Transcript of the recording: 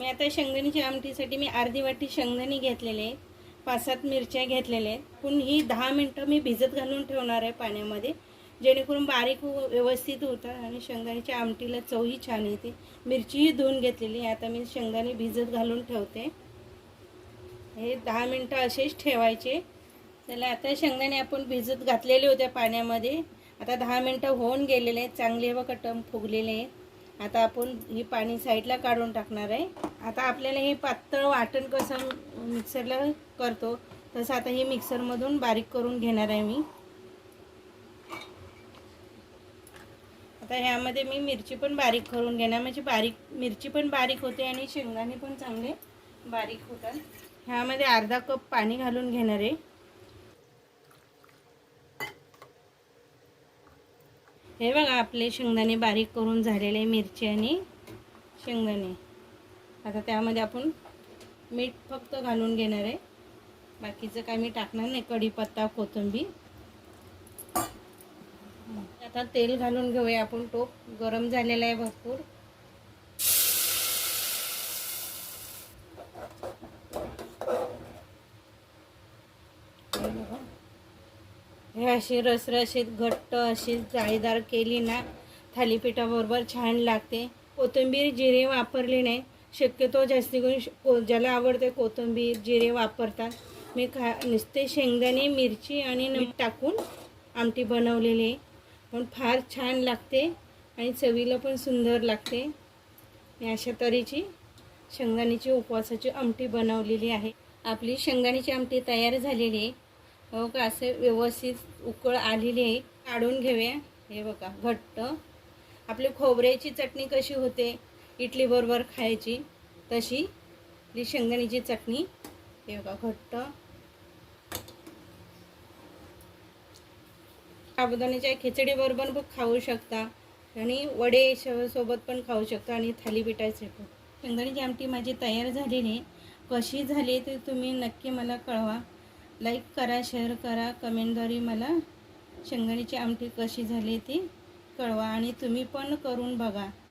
मी आता शेंगदाण्याच्या आमटीसाठी मी अर्धी वाटी शेंगदाणे घेतलेले आहे पाच सात मिरच्या घेतलेल्या आहेत. पण ही दहा मिनटं मी भिजत घालून ठेवणार आहे पाण्यामध्ये. जेणेकरून बारीक व्यवस्थित होतात आणि शेंगदाण्याच्या आमटीला चवही छान येते. मिरचीही धुवून घेतलेली आता मी शेंगदाणे भिजत घालून ठेवते. हे दहा मिनटं असेच ठेवायचे. त्याला आता शेंगदाणे आपण भिजत घातलेले होते पाण्यामध्ये. आता दहा मिनटं होऊन गेलेले आहेत. चांगले व कटम फुगलेले आहेत. आता आपण ही पाणी साईडला काढून टाकणार आहे. आता आपल्याला हे पातळ वाटण कसं मिक्सरला करतो तसं आता हे मिक्सरमधून बारीक करून घेणार आहे मी. आता ह्यामध्ये मी मिरची पण बारीक करून घेणार म्हणजे बारीक मिरची पण बारीक होते आणि शेंगदाणे पण चांगले बारीक होतात. ह्यामध्ये अर्धा कप पाणी घालून घेणार आहे. हे बघा आपले शेंगदाणे बारीक करून झालेले मिरची आणि शेंगदाणे. आता त्यामध्ये आपण मीठ फक्त घालून घेणार आहे. बाकीचं काय मी टाकणार नाही कढीपत्ता कोथिंबीर. आता तेल घालून घेऊया आपण टोप. गरम झालेला आहे भरपूर. बघा. हे अशी रसरशीत घट्ट अशी जाळीदार केली ना थालीपीठाबरोबर छान लागते. कोथिंबीर जिरे वापरली नाही. शक्यतो जास्ती करून श- को ज्याला आवडते कोथिंबीर जिरे वापरतात. मी खा नुसते शेंगदाणे मिरची आणि मीठ टाकून आमटी बनवलेली आहे. पण फार छान लागते आणि चवीला पण सुंदर लागते. मी अशा तऱ्हेची शेंगदाण्याची उपवासाची आमटी बनवलेली आहे. आपली शेंगदाण्याची आमटी तयार झालेली आहे. हो का असे व्यवस्थित उकळ आलेली आहे. काढून घेऊया. हे बघा घट्ट. आपली खोबऱ्याची चटणी कशी होते इडलीबरोबर खायची तशी. आपली शेंगदाण्याची चटणी. हे बघा घट्ट. साबुदाण्याच्या खिचडीबरोबर पण खाऊ शकता. आणि वडे सोबत पण खाऊ शकता आणि थालीपीठाचे पण. शेंगदाण्याची आमटी माझी तयार झालेली कशी झाली ते तुम्ही नक्की मला कळवा. लाईक करा शेअर करा कमेंटद्वारे मला शेंगदाण्याची आमटी कशी झाली ती कळवा आणि तुम्ही पण करून बघा.